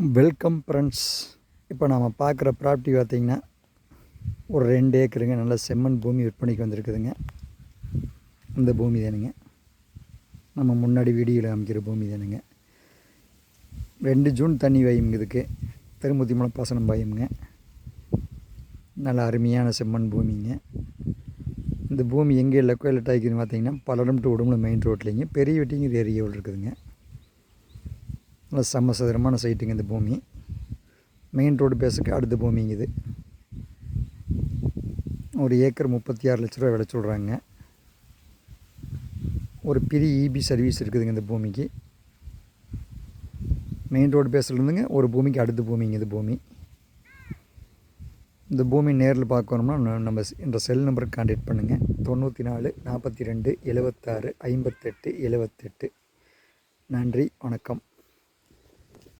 Welcome friends. இப்போ நாம் பார்க்குற ப்ராப்பர்ட்டி பார்த்திங்கன்னா ஒரு ரெண்டு ஏக்கருங்க நல்ல செம்மண் பூமி விற்பனைக்கு வந்திருக்குதுங்க. இந்த பூமி தானுங்க. நம்ம முன்னாடி வீடியோவில் காமிக்கிற பூமி தானுங்க. ரெண்டு ஜூன் தண்ணி வாயுங்க இதுக்கு. திருமூர்த்தி மலை பாசனம் பாயுங்க. நல்ல அருமையான செம்மண் பூமிங்க. இந்த பூமி எங்கே லொக்கேலட் ஆகிக்குதுன்னு பார்த்தீங்கன்னா பல்லடம் டு உடம்புல மெயின் ரோட்லேங்க பெரிய வெட்டிங்கிற ஏரியாவில் இருக்குதுங்க. நல்ல சமசதுரமான சைட்டுங்க இந்த பூமி. மெயின் ரோடு பேஸுக்கு அடுத்த பூமிங்க இது ஒரு ஏக்கர் முப்பத்தி ஆறு லட்ச ரூபா விலை சொல்கிறாங்க ஒரு பெரிய இபி சர்வீஸ் இருக்குதுங்க இந்த பூமிக்கு. மெயின் ரோடு பேஸ்லேருந்துங்க ஒரு பூமிக்கு அடுத்த பூமிங்க இது பூமி. இந்த பூமி நேரில் பார்க்கணும்னா நம்ம என்ற இந்த செல் நம்பருக்கு கான்டாக்ட் பண்ணுங்கள் தொண்ணூற்றி நாலு நாற்பத்தி ரெண்டு எழுபத்தாறு ஐம்பத்தெட்டு எழுபத்தெட்டு நன்றி வணக்கம்.